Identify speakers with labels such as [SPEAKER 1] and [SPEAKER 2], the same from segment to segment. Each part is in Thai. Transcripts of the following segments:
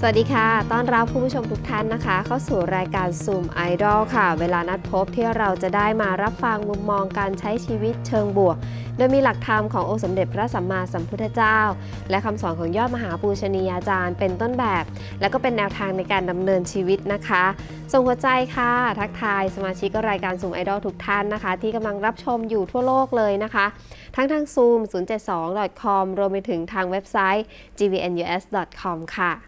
[SPEAKER 1] สวัสดีค่ะ ต้อนรับผู้ชมทุกท่านนะคะ เข้าสู่รายการ Zoom Idol ค่ะ เวลานัดพบที่เราจะได้มารับฟังมุมมองการใช้ชีวิตเชิงบวก โดยมีหลักธรรมขององค์สมเด็จพระสัมมาสัมพุทธเจ้า และคำสอนของยอดมหาปูชนียาจารย์เป็นต้นแบบ และก็เป็นแนวทางในการดำเนินชีวิตนะคะส่งหัวใจค่ะ ทักทายสมาชิกรายการ Zoom Idol ทุกท่านนะคะ ที่กำลังรับชมอยู่ทั่วโลกเลยนะคะทั้งทาง Zoom 072.com รวมไปถึงทางเว็บไซต์ gvnus.com ค่ะ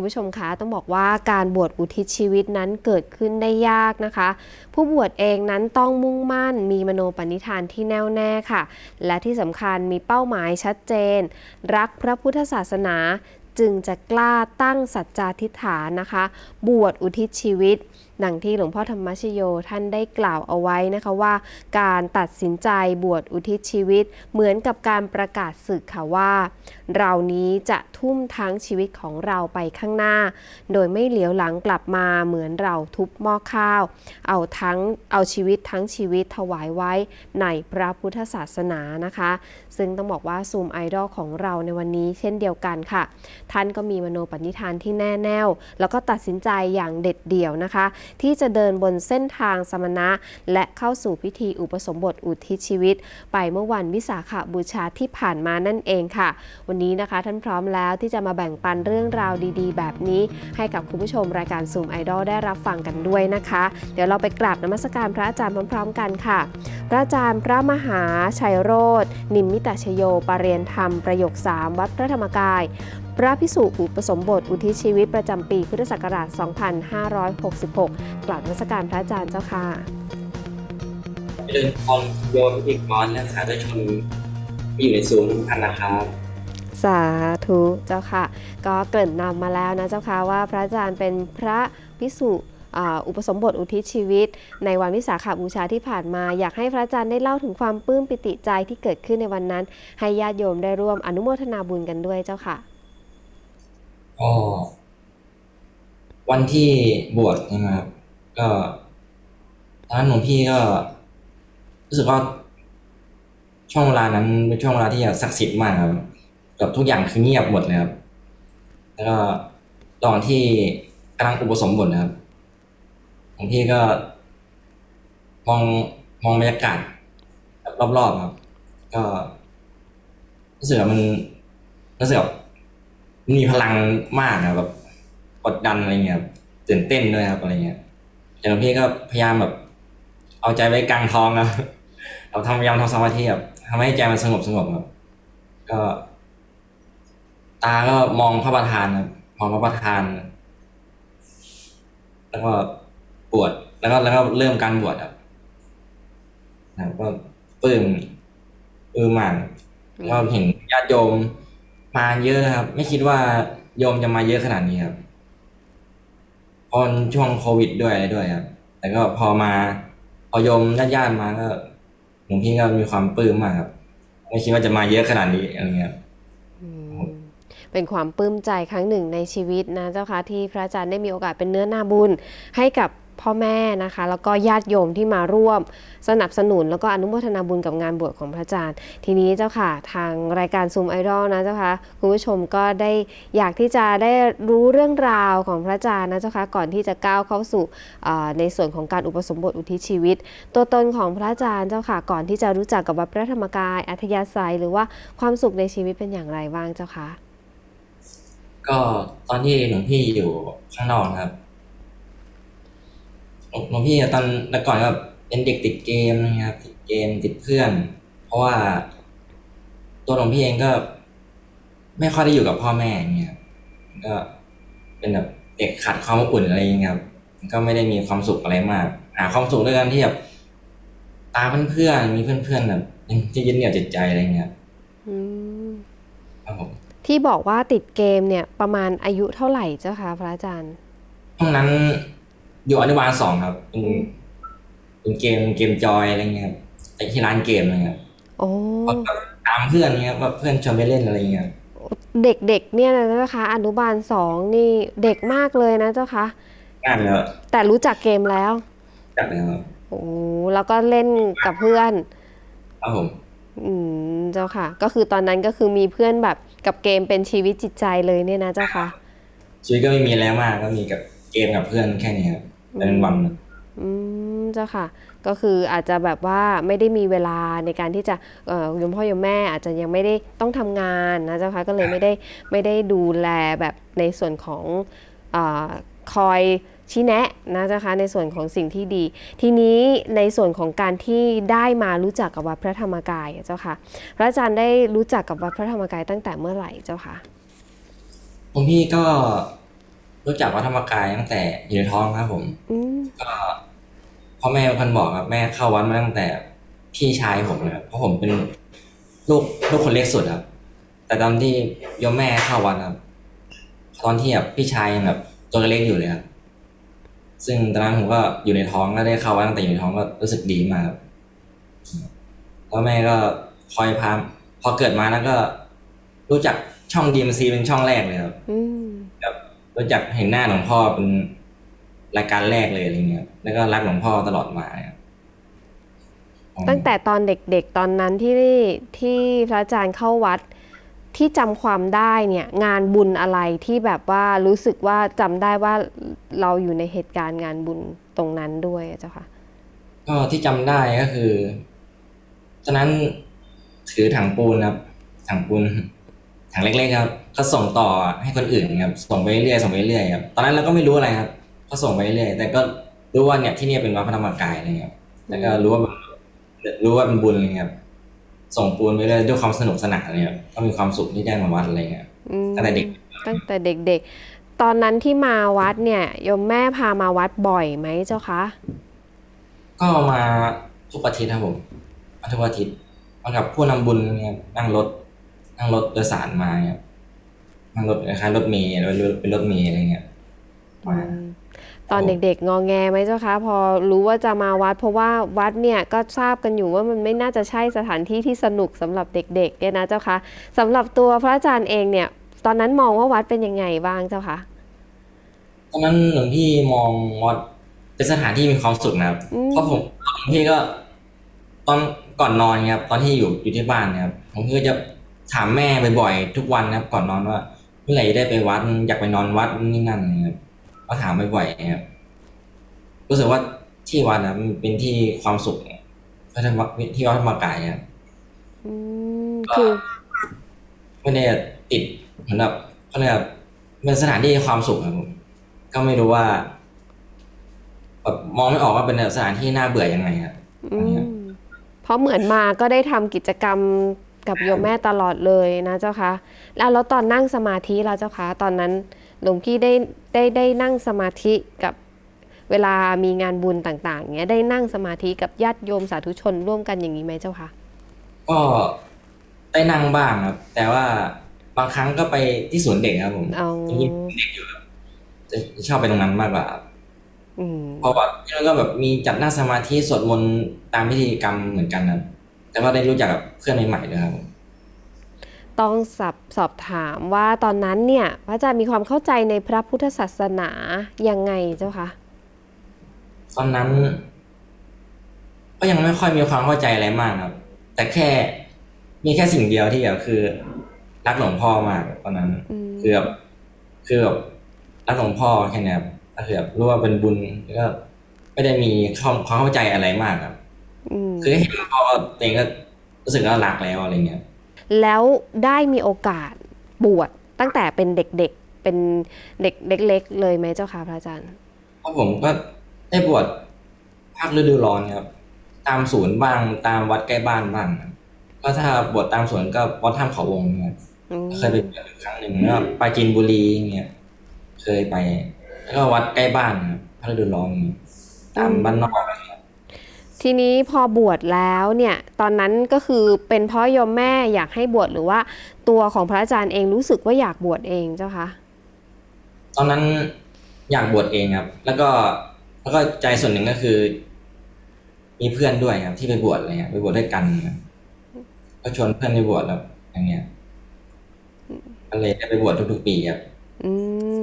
[SPEAKER 1] คุณผู้ชมคะต้องบอกว่าการบวชอุทิศชีวิตนั้นเกิดขึ้นได้ยากนะคะ ผู้บวชเองนั้นต้องมุ่งมั่น มีมโนปณิธานที่แน่วแน่ค่ะ และที่สำคัญมีเป้าหมายชัดเจน รักพระพุทธศาสนาจึงจะกล้าตั้งสัจจาธิฐานนะคะ บวชอุทิศชีวิต ดังที่หลวงพ่อธรรมชโยท่านได้กล่าวเอาไว้นะคะว่า การตัดสินใจบวชอุทิศชีวิต เหมือนกับการประกาศศึกค่ะว่า เรานี้จะทุ่มทั้งชีวิตของเราไปข้างหน้า โดยไม่เหลียวหลังกลับมาเหมือนเราทุบหม้อข้าว เอาทั้งเอาชีวิตทั้งชีวิตถวายไว้ในพระพุทธศาสนานะคะ ซึ่งต้องบอกว่าซูมไอดอลของเราในวันนี้เช่นเดียวกันค่ะ ท่านก็มีมโนปณิธานที่แน่แน่วแล้วก็ตัดสินใจอย่างเด็ดเดี่ยวนะคะที่จะเดินบนเส้นทางสมณะ และเข้าสู่พิธีอุปสมบทอุทิศชีวิต ไปเมื่อวันวิสาขบูชาที่ผ่านมานั่นเองค่ะ วันนี้นะคะท่านพร้อมแล้วที่จะมาแบ่งปันเรื่องราวดีๆ แบบนี้ ให้กับคุณผู้ชมรายการซูมไอดอลได้รับฟังกันด้วยนะคะ เดี๋ยวเราไปกราบนมัสการพระอาจารย์พร้อม ๆ กันค่ะ พระอาจารย์พระมหาชัยโรธนิมมิตชโยปรเรียนธรรมประโยค 3 วัดพระธรรมกาย พระพิสุอุปสมบทอุทิศชีวิตประจำปีพุทธศักราช 2566กราบนมัสการพระอาจารย์เจ้าค่ะ
[SPEAKER 2] เดินพรโยนพิธีกรและสาธุชนที่อยู่ในซูมทุกท่านนะครับ
[SPEAKER 1] สาธุเจ้าค่ะ ก็เกริ่นนำมาแล้วนะเจ้าค่ะว่าพระอาจารย์เป็นพระพิสุอ่าอุปสมบทอุทิศชีวิต ในวันวิสาขบูชาที่ผ่านมา อยากให้พระอาจารย์ได้เล่าถึงความปลื้มปิติใจที่เกิดขึ้นในวันนั้น ให้ญาติโยมได้ร่วมอนุโมทนาบุญกันด้วยเจ้าค่ะ
[SPEAKER 2] ก็ วันที่บวชใช่ไหมครับก็ตอนนั้นหลวงพี่ก็ รู้สึกว่าช่วงเวลานั้นเป็นช่วงเวลาที่ศักดิ์สิทธิ์มากครับแบบทุกอย่างคือเงียบหมดเลยครับ แล้วก็ตอนที่กำลังอุปสมบทนะครับหลวงพี่ก็มองมองบรรยากาศรอบๆครับ ก็รู้สึกว่ามันรู้สึกแบบ มีพลังมากนะแบบกดดันอะไรเงี้ยตื่นเต้นด้วยครับอะไรเงี้ยแต่หลวงพี่ก็พยายามแบบ เอาใจไว้กลางท้องครับเราทำพยายามทำสมาธิแบบทำให้ใจมันสงบสงบครับ ก็ ตาก็มองพระประธานครับมองพระประธาน แล้วก็บวชแล้วก็แล้วก็เริ่มการบวชครับนะครับก็ปลื้มปลื้มมากก็เห็นญาติโยม มาเยอะนะครับ ไม่คิดว่าโยมจะมาเยอะขนาดนี้ครับเพราะช่วงโควิดด้วยอะไรด้วยครับ แต่ก็พอมาพอโยมญาติๆมาก็หลวงพี่ก็มีความปลื้มมากครับ ไม่คิดว่าจะมาเยอะขนาดนี้อะไรเงี้ย
[SPEAKER 1] เป็นความปลื้มใจครั้งหนึ่งในชีวิตนะเจ้าค่ะที่พระอาจารย์ได้มีโอกาสเป็นเนื้อนาบุญให้กับ พ่อแม่นะคะ แล้วก็ญาติโยมที่มาร่วม สนับสนุน แล้วก็อนุโมทนาบุญกับงานบวชของพระอาจารย์ ทีนี้เจ้าค่ะทางรายการซูมไอดอลนะเจ้าค่ะคุณผู้ชมก็ได้อยากที่จะได้รู้เรื่องราวของพระอาจารย์นะเจ้าค่ะก่อนที่จะก้าวเข้าสู่ในส่วนของการอุปสมบทอุทิศชีวิต ตัวตนของพระอาจารย์เจ้าค่ะก่อนที่จะรู้จักกับวัดพระธรรมกาย อัธยาศัย หรือว่าความสุขในชีวิตเป็นอย่างไรบ้างเจ้าค่ะ
[SPEAKER 2] ก็ตอนที่หลวงพี่อยู่ข้างนอกนะครับ หลวงหลวงพี่ตอนแต่ก่อนก็เป็นเด็กติดเกมนะครับติดเกมติดเพื่อน เพราะว่า ตัวหลวงพี่เองก็ ไม่ค่อยได้อยู่กับพ่อแม่อย่างเงี้ยก็เป็นแบบเด็กขาดความอบอุ่นอะไรอย่างเงี้ยครับก็ไม่ได้มีความสุขอะไรมาก หาความสุขด้วยกันที่แบบตามเพื่อนๆมีเพื่อนๆแบบที่ยึดเหนี่ยวจิตใจอะไรเงี้ย
[SPEAKER 1] อืม
[SPEAKER 2] ครับผม
[SPEAKER 1] ที่บอกว่าติดเกมเนี่ย ประมาณอายุเท่าไหร่เจ้าคะพระอาจารย์
[SPEAKER 2] ช่วงนั้น อยู่อนุบาลสองครับเป็นเป็นเกมเกมจอยอะไรเงี้ยครับไปที่ร้านเกมอะไรเงี้ย
[SPEAKER 1] โอ้
[SPEAKER 2] ก็ตามเพื่อนเงี้ยว่าเพื่อนชวนไปเล่นอะไรเงี้ย
[SPEAKER 1] เด็กๆเนี่ยนะเจ้าคะอนุบาลสองนี่เด็กมากเลยนะเจ้าคะ
[SPEAKER 2] งานแล้ว
[SPEAKER 1] แต่รู้จักเกมแล้ว
[SPEAKER 2] จัดแล้วครับ
[SPEAKER 1] โอ้แล้วก็เล่นกับเพื่อน
[SPEAKER 2] ครับผม
[SPEAKER 1] อืมเจ้าค่ะ ก็คือตอนนั้นก็คือมีเพื่อนแบบกับเกมเป็นชีวิตจิตใจเลยเนี่ยนะเจ้าคะ
[SPEAKER 2] ชีวิตก็ไม่มีอะไรมากก็มีกับ เกมกับเพื่อนแค่นี้ครับเป็นวัน
[SPEAKER 1] อืมเจ้าค่ะ ก็คืออาจจะแบบว่าไม่ได้มีเวลาในการที่จะเอ่อโยมพ่อโยมแม่อาจจะยังไม่ได้ต้องทำงานนะเจ้าค่ะก็เลยไม่ได้ไม่ได้ดูแลแบบในส่วนของอาคอยชี้แนะนะเจ้าค่ะในส่วนของสิ่งที่ดี ทีนี้ในส่วนของการที่ได้มารู้จักกับวัดพระธรรมกายอะเจ้าค่ะ พระอาจารย์ได้รู้จักกับวัดพระธรรมกายตั้งแต่เมื่อไหร่เจ้าค่ะ
[SPEAKER 2] หลวงพี่ก็ รู้จักวัดธรรมกายตั้งแต่อยู่ในท้องครับ ผม
[SPEAKER 1] อืม
[SPEAKER 2] ก็พ่อแม่เป็นคนบอกครับแม่เข้าวัดมาตั้งแต่พี่ชายผมเลยครับเพราะผมเป็นลูกลูกคนเล็กสุดครับ แต่ตอนที่โยมแม่เข้าวัดครับ ตอนที่แบบพี่ชายยังแบบตัวเล็กอยู่เลยครับซึ่งตอนนั้นผมก็อยู่ในท้องก็ได้เข้าวัดตั้งแต่อยู่ในท้องก็รู้สึกดีมากครับแล้วแม่ก็คอยพาพอเกิดมาแล้วก็ รู้จักช่องดีมซีเป็นช่องแรกเลยครับ
[SPEAKER 1] อืม
[SPEAKER 2] แบบ รู้จักเห็นหน้าหลวงพ่อเป็นรายการแรกเลยอะไรเงี้ย แล้วก็รักหลวงพ่อตลอดมาครับ
[SPEAKER 1] ตั้งแต่ตอนเด็กๆตอนนั้นที่ที่พระอาจารย์เข้าวัดที่จำความได้เนี่ย งานบุญอะไรที่แบบว่ารู้สึกว่าจำได้ว่าเราอยู่ในเหตุการณ์งานบุญตรงนั้นด้วยอะเจ้าค่ะ
[SPEAKER 2] ก็ที่จำได้ก็คือตอนนั้นถือถังปูนครับถังปูน ถังเล็กๆครับก็ส่งต่อให้คนอื่นครับส่งไปเรื่อยๆส่งไปเรื่อยๆครับตอนนั้นเราก็ไม่รู้อะไรครับ ก็ส่งไปเรื่อยๆแต่ก็รู้ว่าเนี่ยที่เนี่ยเป็นวัดพระธรรมกายอะไรเงี้ยแล้วก็รู้ว่ารู้ว่าเป็นบุญอะไรเงี้ยครับส่งปูนไปเรื่อยด้วยความสนุกสนานเนี่ยครับก็มีความสุขที่ได้มาวัดอะไรเงี้ย
[SPEAKER 1] อืม
[SPEAKER 2] ตั้งแต่เด็ก
[SPEAKER 1] ตั้งแต่เด็กๆ ตอนนั้นที่มาวัดเนี่ยโยมแม่พามาวัดบ่อยไหมเจ้าคะ
[SPEAKER 2] ก็มาทุกอาทิตย์ครับผมมาทุกอาทิตย์มากับผู้นำบุญเนี่ยนั่งรถ นั่งรถโดยสารมาเนี่ยนั่งรถคล้ายๆรถเมล์หรือว่าเป็นรถเมล์อะไรเงี้ยมา
[SPEAKER 1] อืมตอนเด็กๆ งอแงไหมเจ้าคะ พอรู้ว่าจะมาวัด เพราะว่าวัดเนี่ยก็ทราบกันอยู่ว่ามันไม่น่าจะใช่สถานที่ที่สนุกสำหรับเด็กๆเนี่ยนะเจ้าคะสำหรับตัวพระอาจารย์เองเนี่ย ตอนนั้นมองว่าวัดเป็นยังไงบ้างเจ้าคะ
[SPEAKER 2] ตอนนั้นหลวงพี่มองวัดเป็นสถานที่มีความสุขนะครับ
[SPEAKER 1] อืม
[SPEAKER 2] เพราะผมหลวงพี่ก็ ตอนก่อนนอนครับตอนที่อยู่อยู่ที่บ้านเนะครับผมก็จะ ถามแม่บ่อยๆทุกวันนะครับ ก่อนนอนว่าเมื่อไหร่จะได้ไปวัดอยากไปนอนวัดนี่นั่นนะครับก็ถามบ่อยๆครับรู้สึกว่าที่วัดนะมันเป็นที่ความสุขเนี่ยก็ที่วัดที่วัดธรรมกายครับ
[SPEAKER 1] อืมคือ
[SPEAKER 2] ไม่ได้ติดเหมือนแบบเขาเรียกว่าเป็นสถานที่ความสุขครับผมก็ไม่รู้ว่าแบบมองไม่ออกว่าเป็นสถานที่น่าเบื่อยังไงครับ
[SPEAKER 1] อืมเพราะเหมือนมาก็ได้ทำกิจกรรม กับโยมแม่ตลอดเลยนะเจ้าคะแล้วแล้วตอนนั่งสมาธิแล้วเจ้าคะตอนนั้นหลวงพี่ได้ได้ได้นั่งสมาธิกับเวลามีงานบุญต่าง ๆเงี้ยได้นั่งสมาธิกับญาติโยมสาธุชนร่วมกันอย่างนี้ไหมเจ้าคะ
[SPEAKER 2] ก็ได้นั่งบ้างครับ แต่ว่าบางครั้งก็ไปที่สวนเด็กครับผม
[SPEAKER 1] เอา
[SPEAKER 2] จริงๆเด็กอยู่ครับจะชอบไปตรงนั้นมากกว่าครับ
[SPEAKER 1] อืม
[SPEAKER 2] เพราะว่าที่นั่นก็แบบมีจัดนั่งสมาธิสวดมนต์ตามพิธีกรรมเหมือนกันครับ แต่ว่าได้รู้จักกับเพื่อนใหม่ๆด้วยครับผม
[SPEAKER 1] ต้องสอบสอบถามว่าตอนนั้นเนี่ยพระอาจารย์มีความเข้าใจในพระพุทธศาสนายังไงเจ้าคะ
[SPEAKER 2] ตอนนั้น ก็ยังไม่ค่อยมีความเข้าใจอะไรมากครับ แต่แค่มีแค่สิ่งเดียวที่แบบคือ รักหลวงพ่อมากตอนนั้น
[SPEAKER 1] อืม
[SPEAKER 2] คือแบบคือแบบรักหลวงพ่อแค่เนี้ยครับก็คือแบบรู้ว่าเป็นบุญแล้วก็ไม่ได้มีความความเข้าใจอะไรมากครับ
[SPEAKER 1] อืม
[SPEAKER 2] คือเห็นหลวงพ่อตัวเองก็รู้สึกว่ารักแล้วอะไรเงี้ย
[SPEAKER 1] แล้วได้มีโอกาสบวชตั้งแต่เป็นเด็กๆเป็นเด็กเล็กๆเลยไหมเจ้าค่ะพระอาจารย์
[SPEAKER 2] เพราะผมก็ได้บวชภาคฤดูร้อนครับ ตามศูนย์บ้างตามวัดใกล้บ้านบ้างครับก็ถ้าบวชตามศูนย์ก็วัดถ้ำเขาวงเนี่ย
[SPEAKER 1] อืม
[SPEAKER 2] เคยไปบวชอยู่ครั้งหนึ่งแล้วก็ปราจีนบุรีเงี้ยเคยไป แล้วก็วัดใกล้บ้านครับภาคฤดูร้อนเงี้ยตามบ้านนอกอะไรเงี้ย
[SPEAKER 1] ทีนี้พอบวชแล้วเนี่ยตอนนั้นก็คือเป็นเพราะโยมแม่อยากให้บวชหรือว่า ตัวของพระอาจารย์เองรู้สึกว่าอยากบวชเองเจ้าคะ
[SPEAKER 2] ตอนนั้นอยากบวชเองครับ แล้วก็แล้วก็ใจส่วนหนึ่งก็คือ มีเพื่อนด้วยครับที่ไปบวชอะไรเงี้ยไปบวชด้วยกันครับก็ชวนเพื่อนไปบวชแล้วอย่างเงี้ยก็เลยได้ไปบวชทุกๆปีครับ
[SPEAKER 1] อืม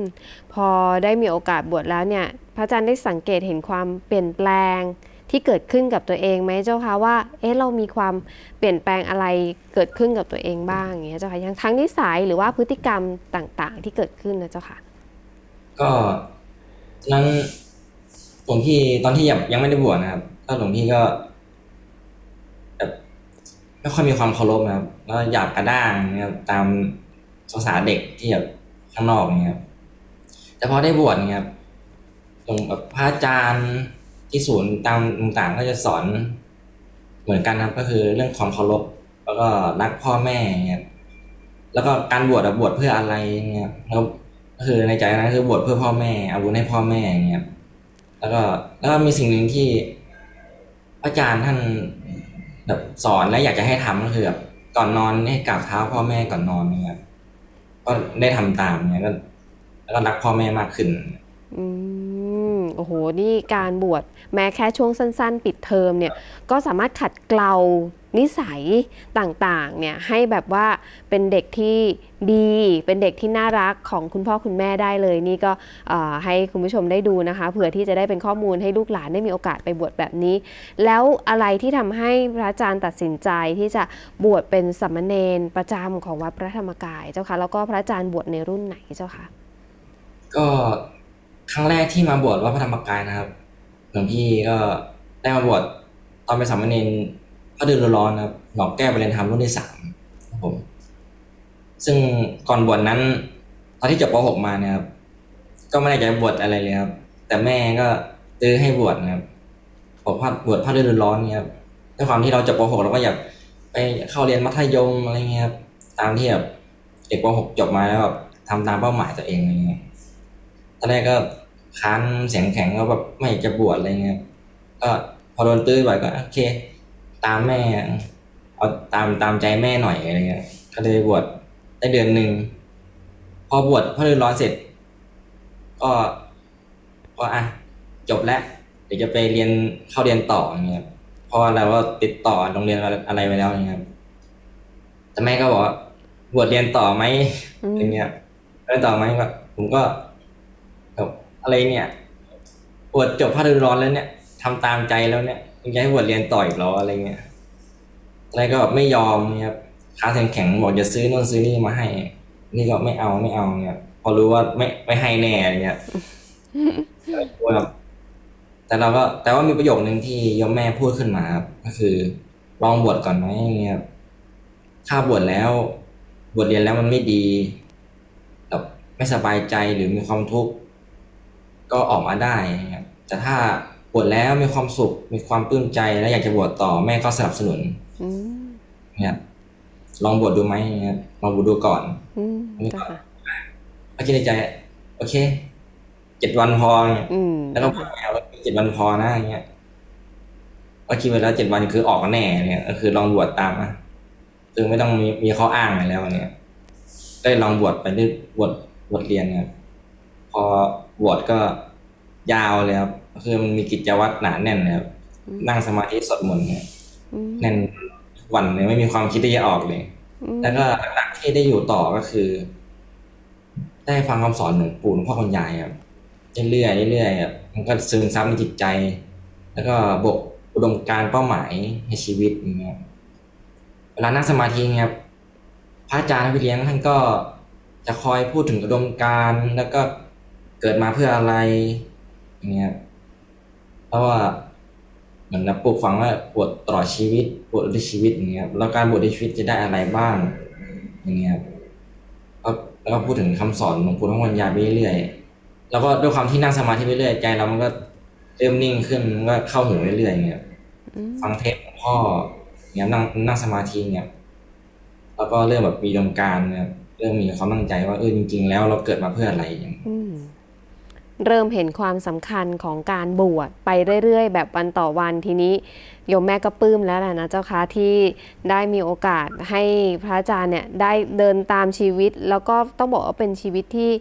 [SPEAKER 1] พอได้มีโอกาสบวชแล้วเนี่ย พระอาจารย์ได้สังเกตเห็นความเปลี่ยนแปลง ที่เกิดขึ้นกับตัวเองไหมเจ้าคะว่า เอ๊ะเรามีความเปลี่ยนแปลงอะไรเกิดขึ้นกับตัวเองบ้างอย่างเงี้ยเจ้าค่ะยังทั้งนิสัยหรือว่าพฤติกรรมต่างๆ ที่เกิดขึ้นนะเจ้าค่ะ
[SPEAKER 2] ก็นั้นหลวงพี่ตอนที่ยังยังไม่ได้บวชนะครับก็หลวงพี่ก็แบบไม่ค่อยมีความเคารพนะครับแล้วหยาบกระด้างนะครับตามภาษาเด็กที่แบบข้างนอกเนี่ยครับแต่พอได้บวชเนี่ยครับหลวงแบบพระอาจารย์ ที่ศูนย์ตามต่างๆก็จะสอน เหมือนกันครับก็คือเรื่องความเคารพแล้วก็รักพ่อแม่เนี่ยแล้วก็การบวชอะบวชเพื่ออะไรเนี่ยแล้วก็คือในใจนั้นคือบวชเพื่อพ่อแม่เอาบุญให้พ่อแม่เงี้ยแล้วก็แล้วก็มีสิ่งหนึ่งที่อาจารย์ท่านแบบสอนและอยากจะให้ทำก็คือแบบก่อนนอนให้กราบเท้าพ่อแม่ก่อนนอนเนี่ยก็ได้ทำตามเนี่ยก็ แล้วก็รักพ่อแม่มากขึ้น
[SPEAKER 1] อืม โอ้โห นี่การบวชแม้แค่ช่วงสั้น ๆ ปิดเทอมเนี่ยก็สามารถขัดเกลานิสัยต่างๆเนี่ยให้แบบว่าเป็นเด็กที่ดี เป็นเด็กที่น่ารักของคุณพ่อคุณแม่ได้เลย นี่ก็ให้คุณผู้ชมได้ดูนะคะเผื่อที่จะได้เป็นข้อมูลให้ลูกหลานได้มีโอกาสไปบวชแบบนี้ แล้วอะไรที่ทำให้พระอาจารย์ตัดสินใจที่จะบวชเป็นสามเณรประจำของวัดพระธรรมกายเจ้าค่ะแล้วก็พระอาจารย์บวชในรุ่นไหนเจ้าค่ะ
[SPEAKER 2] ก็ ครั้งแรกที่มาบวชวัดพระธรรมกายนะครับหลวงพี่ก็ได้มาบวชตอนเป็นสามเณรพระเดือนร้อนนะครับหนอกแก้วไปเรียนธรรมรุ่นที่สามครับผม ซึ่งก่อนบวชนั้น ตอนที่จบป .6 มาเนี่ยครับก็ไม่ได้จะบวชอะไรเลยครับ แต่แม่ก็ตื้อให้บวชนะครับบอกว่าบวชพระเดือนร้อนเนี่ยครับด้วยความที่เราจบป .6 เราก็อยากไปเข้าเรียนมัธยมอะไรเงี้ยครับตามที่แบบเด็กป .6 จบมาแล้วแบบทำตามเป้าหมายตัวเองอะไรเงี้ย ตอนแรกก็ค้านเสียงแข็งก็แบบไม่อยากจะบวชอะไรเงี้ยก็พอโดนตื้อบ่อยก็โอเค ตามแม่เอาตามตามใจแม่หน่อยอะไรเงี้ยก็เลยบวชได้เดือนหนึ่งพอบวชพอเดือนร้อนเสร็จ ก็ก็อะจบแล้วเดี๋ยวจะไปเรียนเข้าเรียนต่ออย่างเงี้ยเพราะว่าเราก็ติดต่อโรงเรียนอะไรไว้แล้วอย่างเงี้ยแต่แม่ก็บอกว่าบวชเรียนต่อไหม
[SPEAKER 1] อืม
[SPEAKER 2] อย่างเงี้ยเรียนต่อไหมแบบผมก็แบบ อะไรเนี่ยบวชจบพระฤดูร้อนแล้วเนี่ยทำตามใจแล้วเนี่ยยังจะให้บวชเรียนต่ออีกหรออะไรเงี้ยอะไรก็แบบไม่ยอมเนี่ยครับค้าแข็งแข็งบอกจะซื้อนู่นซื้อนี่มาให้ นี่ก็ไม่เอาไม่เอาเนี่ยพอรู้ว่าไม่ไม่ให้แน่อะไรเงี้ยแบบแต่เราก็แต่ว่ามีประโยคนึงที่ยมแม่พูดขึ้นมาครับก็คือ ลองบวชก่อนไหมเงี้ยครับถ้าบวชแล้ว บวชเรียนแล้วมันไม่ดีแบบไม่สบายใจหรือมีความทุกข์ ก็ออกมาได้ครับแต่ถ้าบวชแล้วมีความสุขมีความปลื้มใจและอยากจะบวชต่อแม่ก็สนับสนุน
[SPEAKER 1] อืม
[SPEAKER 2] เนี่ยลองบวชดูไหมเนี่ยลองบวชดูก่อน
[SPEAKER 1] อืมเจ้าค่ะ
[SPEAKER 2] ก็คิดในใจ โอเคเจ็ดวันพอเนี่ย
[SPEAKER 1] อืม
[SPEAKER 2] แล้วก็บวชแล้วเจ็ดวันพอนะอย่างเงี้ยก็คิดไว้แล้วเจ็ดวันคือออกแน่เนี่ยก็คือลองบวชตามอะคือไม่ต้องมีมีข้ออ้างอะไรแล้วเนี่ยก็เลยลองบวชไปเรื่อยบวชบวชเรียนครับพอ บวชก็ยาวเลยครับก็คือมันมีกิจวัตรหนาแน่นเลยครับนั่งสมาธิสวดมนต์เนี่ย
[SPEAKER 1] อืม
[SPEAKER 2] แน่นวันเลยไม่มีความคิดที่จะออกเลย
[SPEAKER 1] อืม
[SPEAKER 2] แล้วก็หลักๆที่ได้อยู่ต่อก็คือ ได้ฟังคำสอนหลวงปู่หลวงพ่อคุณยายครับเรื่อยๆเรื่อยๆครับมันก็ซึมซับในจิตใจ แล้วก็บกอุดมการณ์เป้าหมายในชีวิตอย่างเงี้ยเวลานั่งสมาธิเงี้ยครับพระอาจารย์พี่เลี้ยงท่านก็จะคอยพูดถึงอุดมการณ์แล้วก็ เกิดมาเพื่ออะไรอย่างเงี้ยเพราะว่าเหมือนปลูกฝังว่าบวชตลอดชีวิตบวชด้วยชีวิตอย่างเงี้ยแล้วการบวชด้วยชีวิตจะได้อะไรบ้างอย่างเงี้ยครับแล้วแล้วก็พูดถึงคำสอนหลวงปู่ทั้งวันยาไปเรื่อยๆแล้วก็ด้วยความที่นั่งสมาธิไปเรื่อยใจเรามันก็เริ่มนิ่งขึ้นมันก็เข้าหูเรื่อยๆอย่างเงี้ยฟังเทปของพ่ออย่างเงี้ยนั่งนั่งสมาธิเนี่ยแล้วก็เริ่มแบบมีดมการเนี่ยเริ่มมีความตั้งใจว่าเออจริง ๆ แล้วเราเกิดมาเพื่ออะไรอย่าง เริ่
[SPEAKER 1] มเห็นความสำคัญของการบวชไปเรื่อย ๆ แบบวันต่อวันทีนี้โยมแม่ก็ปลื้มแล้วแหละนะเจ้าคะที่ได้มีโอกาสให้พระอาจารย์เนี่ยได้เดินตามชีวิต แล้วก็ต้องบอกว่าเป็นชีวิตที่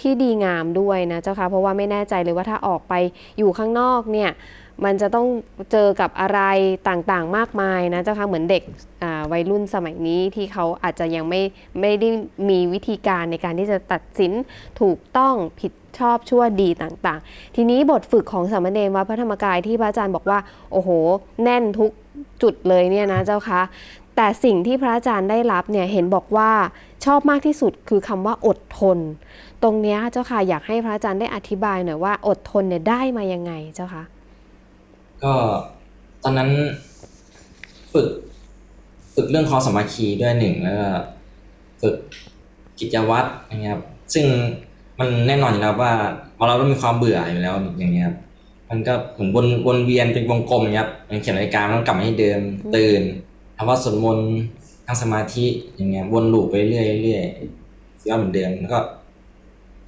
[SPEAKER 1] ที่ดีงามด้วยนะเจ้าคะเพราะว่าไม่แน่ใจเลยว่าถ้าออกไปอยู่ข้างนอกเนี่ย มันจะต้องเจอกับอะไรต่างๆ มากมายนะเจ้าค่ะเหมือนเด็กวัยรุ่นสมัยนี้ที่เขาอาจจะยังไม่ไม่ได้มีวิธีการในการที่จะตัดสินถูกต้องผิดชอบชั่วดีต่างๆ ทีนี้บทฝึกของสามเณรวัดพระธรรมกายที่พระอาจารย์บอกว่า โอ้โห แน่นทุกจุดเลยเนี่ยนะเจ้าคะแต่สิ่งที่พระอาจารย์ได้รับเนี่ยเห็นบอกว่าชอบมากที่สุดคือคำว่าอดทน ตรงเนี้ยเจ้าค่ะอยากให้พระอาจารย์ได้อธิบายหน่อยว่าอดทนเนี่ยได้มายังไงเจ้าคะ
[SPEAKER 2] ก็ตอนนั้นฝึกฝึกเรื่องความสามัคคีด้วยหนึ่งแล้วก็ฝึกกิจวัตรนะครับซึ่งมันแน่นอนอยู่แล้วว่าเราต้องมีความเบื่ออยู่แล้วอย่างเงี้ยครับมันก็เหมือนวนวนเวียนเป็นวงกลมอย่างเงี้ยครับอย่างเขียนนาฬิกามันกลับมาให้เดิมตื่นทำว่าสวดมนต์ทั้งสมาธิอย่างเงี้ยวนลูปไปเรื่อยๆเรื่อยก็เหมือนเดิมแล้วก็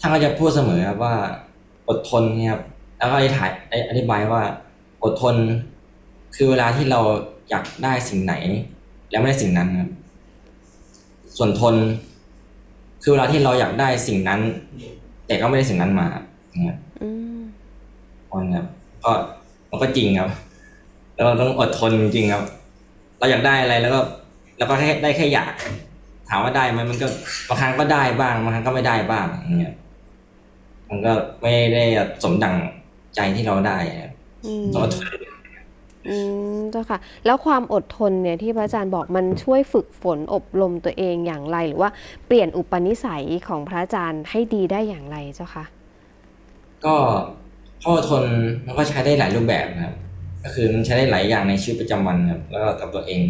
[SPEAKER 2] ท่านก็จะพูดเสมอครับว่าอดทนเนี่ยครับแล้วก็อธิบายว่า อดทน คือเวลาที่เราอยากได้สิ่งไหน แล้วไม่ได้สิ่งนั้นครับส่วนทน คือเวลาที่เราอยากได้สิ่งนั้น แต่ก็ไม่ได้สิ่งนั้นมานะครับ
[SPEAKER 1] อืม
[SPEAKER 2] เพราะงั้นครับก็มันก็จริงครับ แล้วเราต้องอดทนจริงครับ เราอยากได้อะไรแล้วก็แล้วก็แค่ได้แค่อยาก ถามว่าได้ไหมมันก็บางครั้งก็ได้บ้างบางครั้งก็ไม่ได้บ้างอย่างเงี้ยมันก็ไม่ได้สมดังใจที่เราได้ครับ ต้องอดทน
[SPEAKER 1] อืมเจ้าค่ะ แล้วความอดทนเนี่ยที่พระอาจารย์บอกมันช่วยฝึกฝนอบรมตัวเองอย่างไร หรือว่าเปลี่ยนอุปนิสัยของพระอาจารย์ให้ดีได้อย่างไรเจ้าคะ
[SPEAKER 2] ก็ข้ออดทนมันก็ใช้ได้หลายรูปแบบนะครับ ก็คือมันใช้ได้หลายอย่างในชีวิตประจำวันครับแล้วก็กับตัวเอง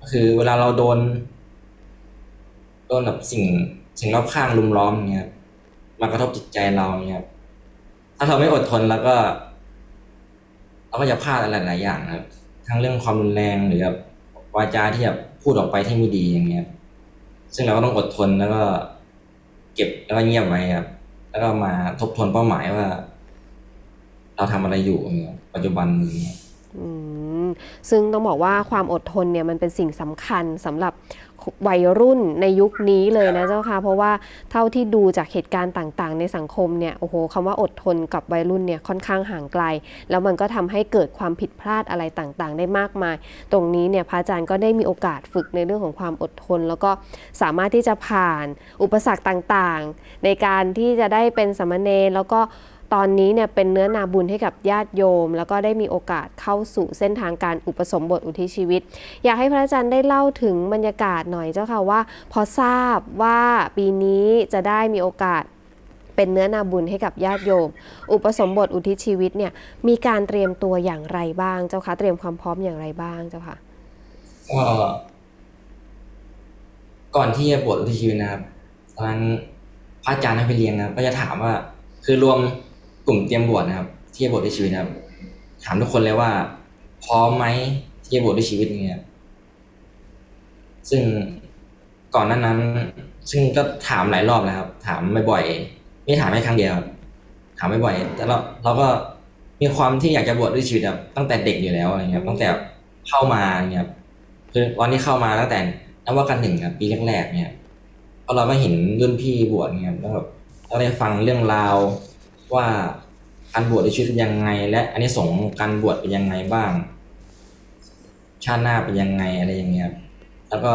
[SPEAKER 2] ก็คือเวลาเราโดนโดนแบบสิ่งสิ่งรอบข้างลุมล้อมเนี่ยครับมากระทบจิตใจเราเนี่ยครับถ้าเราไม่อดทนแล้วก็ เราก็จะพลาดอะไรหลายอย่างครับ ทั้งเรื่องความรุนแรงหรือแบบวาจาที่แบบพูดออกไปที่ไม่ดีอย่างเงี้ยครับซึ่งเราก็ต้องอดทนแล้วก็ เก็บแล้วก็เงียบไว้ครับ แล้วก็มาทบทวนเป้าหมายว่า เราทำอะไรอยู่อย่างเงี้ยปัจจุบันนี้
[SPEAKER 1] อืม ซึ่งต้องบอกว่าความอดทนเนี่ยมันเป็นสิ่งสำคัญสำหรับวัยรุ่นในยุคนี้เลยนะเจ้าค่ะเพราะว่าเท่าที่ดูจากเหตุการณ์ต่างๆ ในสังคมเนี่ยโอ้โหคำว่าอดทนกับวัยรุ่นเนี่ยค่อนข้างห่างไกล แล้วมันก็ทำให้เกิดความผิดพลาดอะไรต่างๆ ได้มากมาย ตรงนี้เนี่ยพระอาจารย์ก็ได้มีโอกาสฝึกในเรื่องของความอดทน แล้วก็สามารถที่จะผ่านอุปสรรคต่างๆ ในการที่จะได้เป็นสามเณรแล้วก็ ตอนนี้เนี่ยเป็นเนื้อนาบุญให้กับญาติโยม แล้วก็ได้มีโอกาสเข้าสู่เส้นทางการอุปสมบทอุทิศชีวิต อยากให้พระอาจารย์ได้เล่าถึงบรรยากาศหน่อยเจ้าค่ะว่า พอทราบว่าปีนี้จะได้มีโอกาสเป็นเนื้อนาบุญให้กับญาติโยม อุปสมบทอุทิศชีวิตเนี่ยมีการเตรียมตัวอย่างไรบ้างเจ้าคะเตรียมความพร้อมอย่างไรบ้างเจ้าค่ะ
[SPEAKER 2] ก็ก่อนที่จะบวชอุทิศชีวิตนะครับตอนพระอาจารย์ให้ไปเรียนนะก็จะถามว่า คือรวม กลุ่มเตรียมบวชนะครับ ที่จะบวชอุทิศชีวิตนะครับ ถามทุกคนเลยว่า พร้อมไหมที่จะบวชอุทิศชีวิตเงี้ยซึ่งก่อนหนั้นนั้น ซึ่งก็ถามหลายรอบแล้วครับ ถามบ่อยๆไม่ถามแค่ครั้งเดียวครับถามบ่อยๆแต่เราเราก็มีความที่อยากจะบวชด้วยชีวิตครับตั้งแต่เด็กอยู่แล้วอะไรเงี้ยตั้งแต่เข้ามาเนี่ยครับคือวันที่เข้ามาตั้งแต่นวกันหนึ่งครับปีแรกๆเนี่ยพอเราก็เห็นรุ่นพี่บวชเนี่ยแล้วแบบเราได้ฟังเรื่องราว ว่าการบวชในชีวิตเป็นยังไง และอันนี้สงการบวชเป็นยังไงบ้าง ชาติหน้าเป็นยังไงอะไรอย่างเงี้ยครับแล้วก็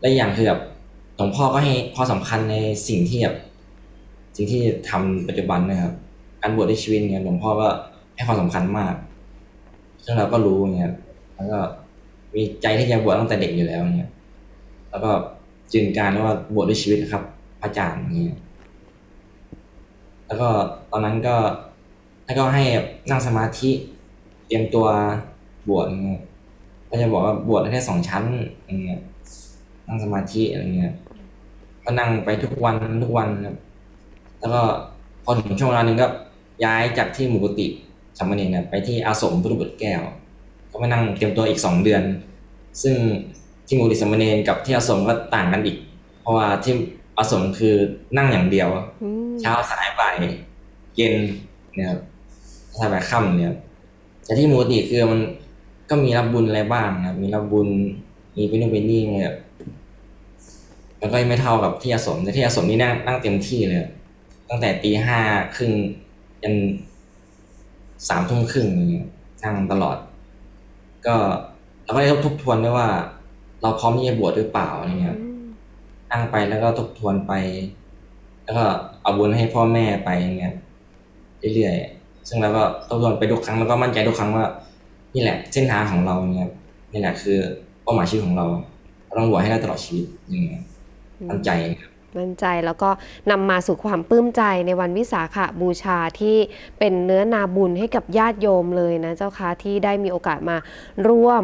[SPEAKER 2] และอย่างคือแบบหลวงพ่อก็ให้ความสำคัญในสิ่งที่แบบสิ่งที่ทำปัจจุบันนะครับการบวชในชีวิตเนี่ยหลวงพ่อก็ให้ความสำคัญมากซึ่งเราก็รู้อย่างเงี้ยแล้วก็มีใจที่จะบวชตั้งแต่เด็กอยู่แล้วเนี่ยแล้วก็จึงการว่าบวชด้วยชีวิตนะครับพระอาจารย์อย่างเงี้ย แล้วก็ตอนนั้นก็แล้วก็ให้นั่งสมาธิเตรียมตัวบวชอย่างเงี้ยก็จะบอกว่าบวชได้แค่สองชั้นอย่างเงี้ยนั่งสมาธิอะไรเงี้ยก็นั่งไปทุกวันทุกวันครับแล้วก็พอถึงช่วงเวลาหนึ่งก็ย้ายจากที่หมู่กุฏิสามเณรเนี่ยไปที่อาสมพุทธบุตรแก้ว ก็มานั่งเตรียมตัวอีกสองเดือน ซึ่งที่มูดิสามเณรกับที่อาสมก็ต่างกันอีก เพราะว่าที่ อาสมคือนั่งอย่างเดียว
[SPEAKER 1] อืม
[SPEAKER 2] เช้าสายบ่ายเย็นเนี่ยครับสายบ่ายค่ำเนี่ยครับแต่ที่มูติคือมันก็มีรับบุญอะไรบ้างครับมีรับบุญมีไปนู่นไปนี่เนี่ยครับมันก็ไม่เท่ากับที่อาสมแต่ที่อาสมนี่นั่งนั่งเต็มที่เลยครับตั้งแต่ตีห้าครึ่งยันสามทุ่มครึ่งอย่างเงี้ยนั่งตลอด ก็เราก็ได้ทบทวนด้วยว่า เราพร้อมที่จะบวชหรือเปล่าอะไรเงี้ย ครับ
[SPEAKER 1] อืม
[SPEAKER 2] นั่งไปแล้วก็ทบทวนไป แล้วก็เอาบุญให้พ่อแม่ไปอย่างเงี้ยเรื่อยๆซึ่งเราก็ทบทวนไปทุกครั้งแล้วก็มั่นใจทุกครั้งว่า นี่แหละ เส้นทางของเราอย่างเงี้ยนี่แหละคือเป้าหมายชีวิตของเราเราต้องบวชให้ได้ตลอดชีวิตอย่างเงี้ยมั่นใจครับ
[SPEAKER 1] มั่นใจแล้วก็นำมาสู่ความปลื้มใจในวันวิสาขบูชาที่เป็นเนื้อนาบุญให้กับญาติโยมเลยนะเจ้าค่ะที่ได้มีโอกาสมาร่วม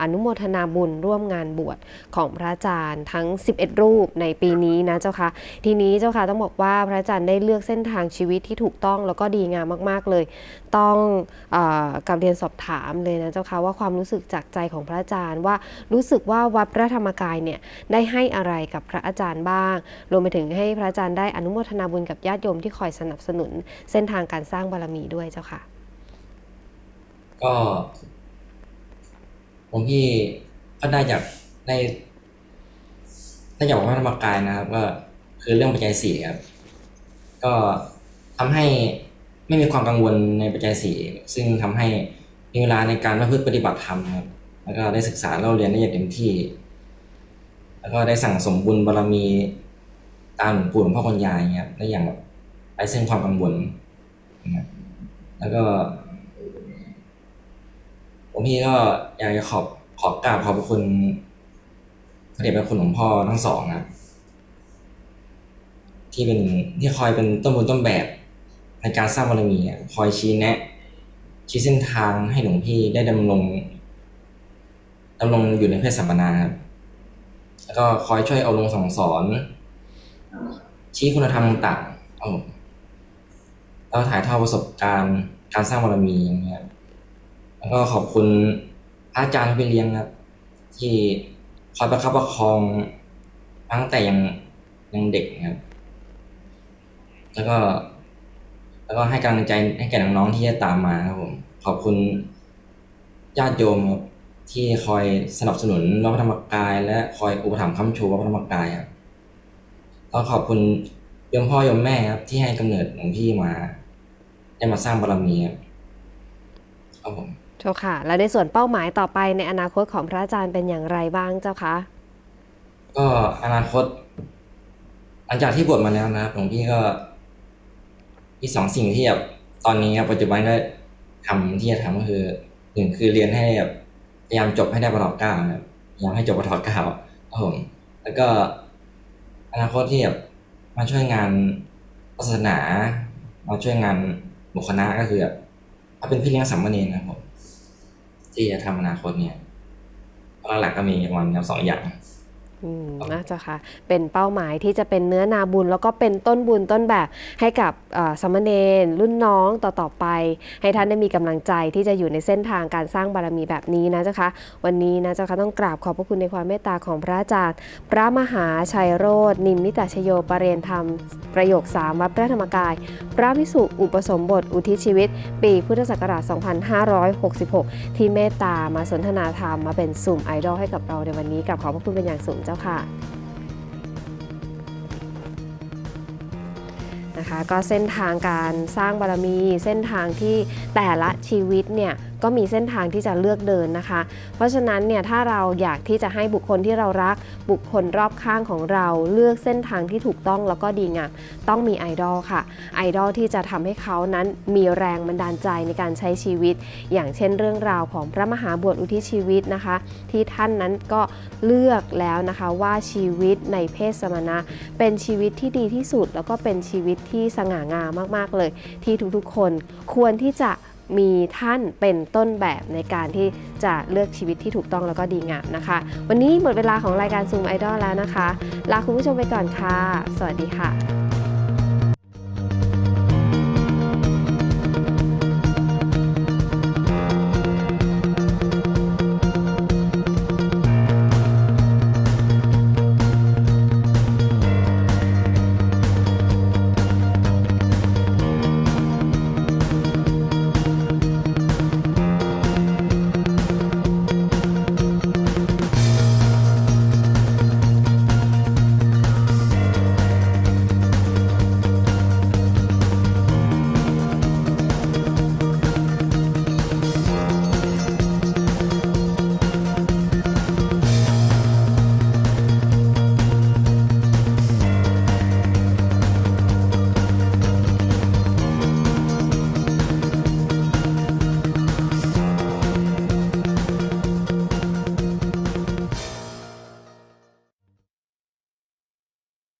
[SPEAKER 1] อนุโมทนาบุญร่วมงานบวชของพระอาจารย์ทั้ง 11 รูปในปีนี้นะเจ้าค่ะทีนี้เจ้าค่ะต้องบอกว่าพระอาจารย์ได้เลือกเส้นทางชีวิตที่ถูกต้องแล้วก็ดีงามมาก ๆเลย ต้องอกับเรียนสอบถามเลยนะเจ้าค่ะว่าความรู้สึกจากใจของพระอาจารย์ว่ารู้สึกว่าวัดพระธรรมกายเนี่ยได้ให้อะไรกับพระอาจารย์บ้าง รวมไปถึงให้พระอาจารย์ได้อนุโมทนาบุญกับญาติโยมที่คอยสนับสนุน เส้นทางการสร้างบารมีด้วยเจ้าค่ะ
[SPEAKER 2] ก็ ผมที่ก็ได้จากได้ได้จากวัดพระธรรมกายนะครับ ก็คือเรื่องปัจจัยสี่ครับ ก็ทำให้ไม่มีความกังวลในปัจจัยสี่ซึ่งทำให้มีเวลาในการประพฤติปฏิบัติธรรมครับแล้วก็ได้ศึกษาเล่าเรียนได้อย่างเต็มที่ แล้วก็ได้สั่งสมบุญบารมีตามหลวงปู่หลวงพ่อคุณยายเงี้ยครับได้อย่างแบบไร้ซึ่งความกังวลนะครับแล้วก็ ผมพี่ก็อยากจะขอบขอบกราบขอบพระคุณพระเดชพระคุณหลวงพ่อทั้งสองนะครับที่เป็นที่คอยเป็นต้นบุญต้นแบบในการสร้างบารมีอะคอยชี้แนะ ชี้เส้นทางให้หลวงพี่ได้ดำรงดำรงอยู่ในเพศสัมปนาครับแล้วก็คอยช่วยเอาลงสั่งสอน ชี้คุณธรรมต่างๆเอาแล้วถ่ายทอดประสบการณ์การสร้างบารมีอย่างเงี้ย แล้วก็ขอบคุณพระอาจารย์พี่เลี้ยงครับ ที่คอยประคับประคองตั้งแต่ยังยังเด็กนะครับ แล้วก็ แล้วก็ให้กำลังใจให้แก่น้องๆที่จะตามมาครับผม ขอบคุณญาติโยมครับที่คอยสนับสนุนวัดพระธรรมกาย และคอยอุปถัมภ์ค้ำชูวัดพระธรรมกายครับก็ขอบคุณโยมพ่อโยมแม่ครับ ที่ให้กำเนิดหลวงพี่มา ได้มาสร้างบารมีครับครับผม
[SPEAKER 1] เจ้าค่ะ และในส่วนเป้าหมายต่อไปในอนาคตของพระอาจารย์เป็นอย่างไรบ้างเจ้าคะ
[SPEAKER 2] ก็อนาคตหลังจากที่บวชมาแล้วนะครับหลวงพี่ก็มีสองสิ่งที่แบบตอนนี้ครับปัจจุบันก็ทำที่จะทำก็คือหนึ่งคือเรียนให้แบบพยายามจบให้ได้ปรเก้านะครับพยายามให้จบปรเก้าครับผมแล้วก็อนาคตที่แบบมาช่วยงานศาสนา มาช่วยงานหมู่คณะก็คือแบบมาเป็นพี่เลี้ยงสามเณรนะครับผม ที่จะทำอนาคตเนี่ยหลักๆก็มีประมาณสองอย่าง
[SPEAKER 1] อืมนะเจ้าค่ะ เป็นเป้าหมายที่จะเป็นเนื้อนาบุญ แล้วก็เป็นต้นบุญต้นแบบให้กับเอ่อสามเณรรุ่นน้องต่อๆไป ให้ท่านได้มีกำลังใจที่จะอยู่ในเส้นทางการสร้างบารมีแบบนี้นะเจ้าค่ะวันนี้นะเจ้าค่ะต้องกราบขอบพระคุณในความเมตตาของพระอาจารย์ พระมหาชัยโรจน์นิมมิตชโยปรเรียนธรรม ประโยคสามวัดพระธรรมกาย พระพิสุอุปสมบทอุทิศชีวิต ปีพุทธศักราช 2566 ที่เมตตามาสนทนาธรรมมาเป็นสุ่มไอดอลให้กับเราในวันนี้กับขอบพระคุณเป็นอย่างสูงเจ้าค่ะนะคะก็เส้นทางการสร้างบารมี เส้นทางที่แต่ละชีวิตเนี่ย ก็มีเส้นทางที่จะเลือกเดินนะคะ เพราะฉะนั้นเนี่ยถ้าเราอยากที่จะให้บุคคลที่เรารัก บุคคลรอบข้างของเราเลือกเส้นทางที่ถูกต้องแล้วก็ดีงามต้องมีไอดอลค่ะ ไอดอลที่จะทำให้เขานั้นมีแรงบันดาลใจในการใช้ชีวิต อย่างเช่นเรื่องราวของพระมหาบวชอุทิศชีวิตนะคะ ที่ท่านนั้นก็เลือกแล้วนะคะว่าชีวิตในเพศสมณะ เป็นชีวิตที่ดีที่สุด แล้วก็เป็นชีวิตที่สง่างามมาก ๆ เลย ที่ทุกๆ คนควรที่จะ มีท่านเป็นต้นแบบในการที่จะเลือกชีวิตที่ถูกต้องแล้วก็ดีงามนะคะ วันนี้หมดเวลาของรายการซูมไอดอลแล้วนะคะ ลาคุณผู้ชมไปก่อนค่ะ สวัสดีค่ะ